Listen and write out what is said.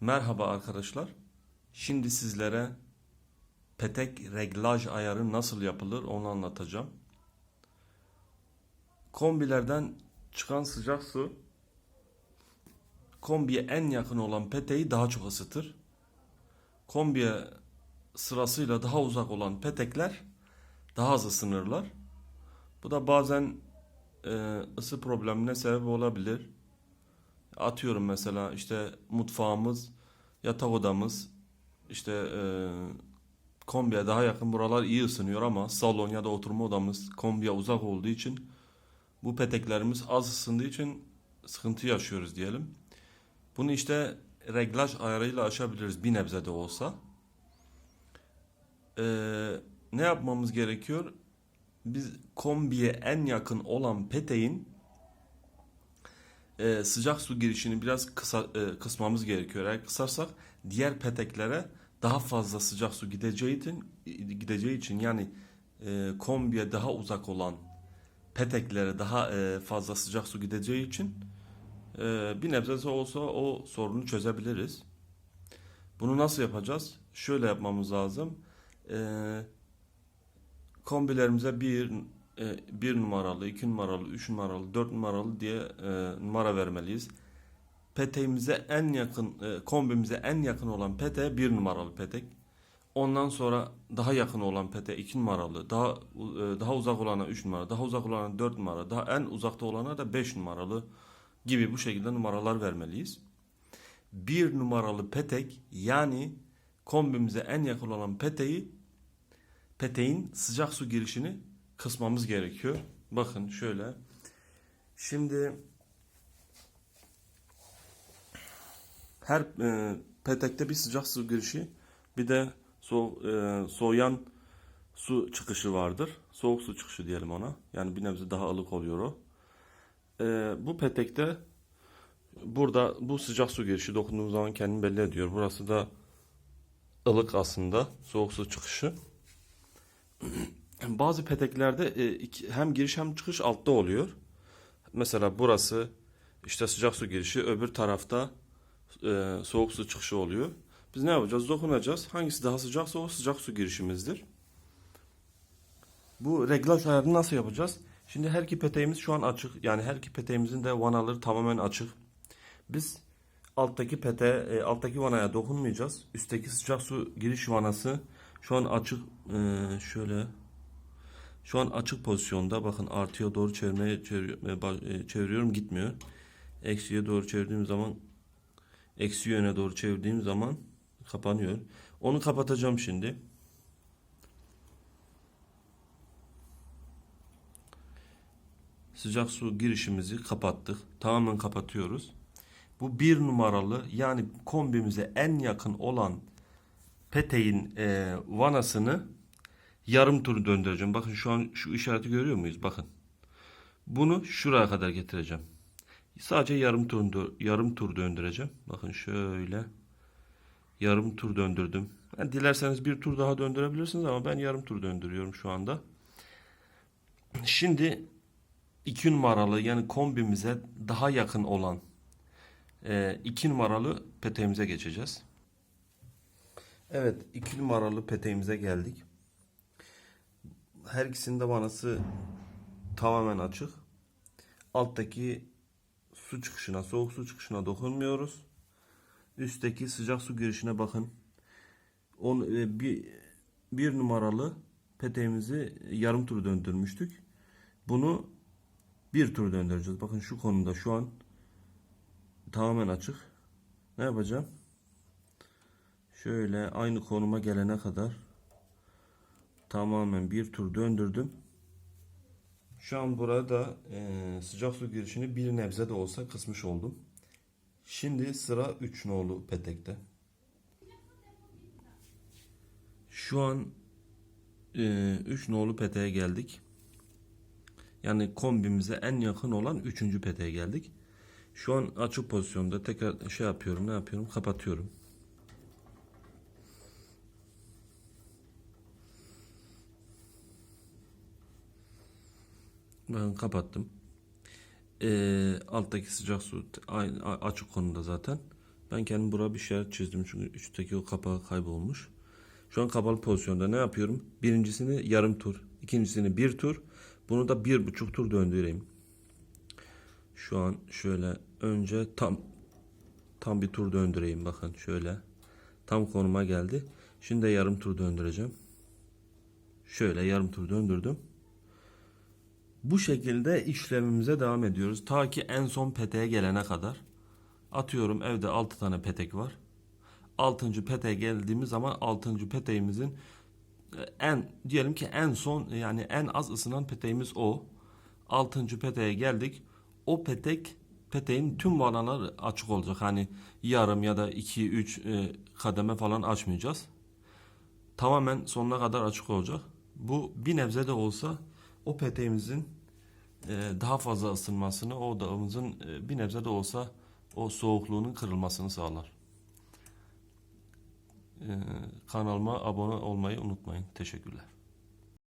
Merhaba arkadaşlar. Şimdi sizlere petek reglaj ayarı nasıl yapılır onu anlatacağım. Kombilerden çıkan sıcak su kombiye en yakın olan peteği daha çok ısıtır. Kombiye sırasıyla daha uzak olan petekler daha az ısınırlar. Bu da bazen e, ısı problemine sebep olabilir. Atıyorum mesela işte mutfağımız, yatak odamız, işte e, kombiye daha yakın buralar iyi ısınıyor ama salon ya da oturma odamız kombiye uzak olduğu için bu peteklerimiz az ısındığı için sıkıntı yaşıyoruz diyelim. Bunu işte reglaj ayarıyla aşabiliriz bir nebze de olsa. Ee, ne yapmamız gerekiyor? Biz kombiye en yakın olan peteğin e, sıcak su girişini biraz kısa, e, kısmamız gerekiyor. Eğer kısarsak diğer peteklere daha fazla sıcak su gideceği için gideceği için yani e, kombiye daha uzak olan peteklere daha e, fazla sıcak su gideceği için e, bir nebze olsa o sorunu çözebiliriz. Bunu nasıl yapacağız? Şöyle yapmamız lazım. E, kombilerimize bir e, bir numaralı, iki numaralı, üç numaralı, dört numaralı diye e, numara vermeliyiz. Peteğimize en yakın, e, kombimize en yakın olan pete bir numaralı petek. Ondan sonra daha yakın olan pete iki numaralı, daha e, daha uzak olana üç numara, daha uzak olana dört numara, daha en uzakta olana da beş numaralı gibi bu şekilde numaralar vermeliyiz. Bir numaralı petek yani kombimize en yakın olan peteği peteğin sıcak su girişini kısmamız gerekiyor. Bakın şöyle. Şimdi her e, petekte bir sıcak su girişi bir de so, e, soğuyan su çıkışı vardır. Soğuk su çıkışı diyelim ona. Yani bir nebze daha ılık oluyor o. E, bu petekte burada bu sıcak su girişi dokunduğum zaman kendini belli ediyor. Burası da ılık aslında soğuk su çıkışı. Bazı peteklerde e, hem giriş hem çıkış altta oluyor. Mesela burası işte sıcak su girişi, öbür tarafta e, soğuk su çıkışı oluyor. Biz ne yapacağız? Dokunacağız. Hangisi daha sıcaksa o sıcak su girişimizdir. Bu reglaj ayarını nasıl yapacağız? Şimdi her iki peteğimiz şu an açık. Yani her iki peteğimizin de vanaları tamamen açık. Biz alttaki pete, e, alttaki vanaya dokunmayacağız. Üstteki sıcak su giriş vanası şu an açık. E, şöyle şu an açık pozisyonda. Bakın artıya doğru çevirmeye çevir- e, e, çeviriyorum gitmiyor. Eksiye doğru çevirdiğim zaman eksi yöne doğru çevirdiğim zaman kapanıyor. Onu kapatacağım şimdi. Sıcak su girişimizi kapattık. Tamamen kapatıyoruz. Bu bir numaralı yani kombimize en yakın olan peteğin e, vanasını yarım tur döndüreceğim. Bakın şu an şu işareti görüyor muyuz? Bakın. Bunu şuraya kadar getireceğim. Sadece yarım tur yarım tur döndüreceğim. Bakın şöyle yarım tur döndürdüm. Yani dilerseniz bir tur daha döndürebilirsiniz ama ben yarım tur döndürüyorum şu anda. Şimdi iki numaralı yani kombimize daha yakın olan e, iki numaralı peteğimize geçeceğiz. Evet iki numaralı peteğimize geldik. Her ikisinin de vanası tamamen açık. Alttaki su çıkışına, soğuk su çıkışına dokunmuyoruz. Üstteki sıcak su girişine bakın. On, e, bir, bir numaralı peteğimizi yarım tur döndürmüştük. Bunu bir tur döndüreceğiz. Bakın şu konuda şu an tamamen açık. Ne yapacağım? Şöyle aynı konuma gelene kadar tamamen bir tur döndürdüm. Şu an burada e, sıcak su girişini bir nebze de olsa kısmış oldum. Şimdi sıra 3 nolu petekte. Şu an 3 nolu peteğe geldik. Yani kombimize en yakın olan 3. peteğe geldik. Şu an açık pozisyonda tekrar şey yapıyorum ne yapıyorum kapatıyorum. Ben kapattım. Ee, alttaki sıcak su açık konuda zaten. Ben kendim buraya bir şerit çizdim çünkü üstteki o kapağı kaybolmuş. Şu an kapalı pozisyonda ne yapıyorum? Birincisini yarım tur, ikincisini bir tur, bunu da bir buçuk tur döndüreyim. Şu an şöyle önce tam tam bir tur döndüreyim bakın şöyle. Tam konuma geldi. Şimdi de yarım tur döndüreceğim. Şöyle yarım tur döndürdüm. Bu şekilde işlemimize devam ediyoruz. Ta ki en son peteğe gelene kadar. Atıyorum evde 6 tane petek var. 6. peteğe geldiğimiz zaman 6. peteğimizin e, en diyelim ki en son yani en az ısınan peteğimiz o. 6. peteğe geldik. O petek peteğin tüm alanları açık olacak. Hani yarım ya da 2 3 kademe falan açmayacağız. Tamamen sonuna kadar açık olacak. Bu bir nebze de olsa o peteğimizin e, daha fazla ısınmasını, o odağımızın e, bir nebze de olsa o soğukluğunun kırılmasını sağlar. E, kanalıma abone olmayı unutmayın. Teşekkürler.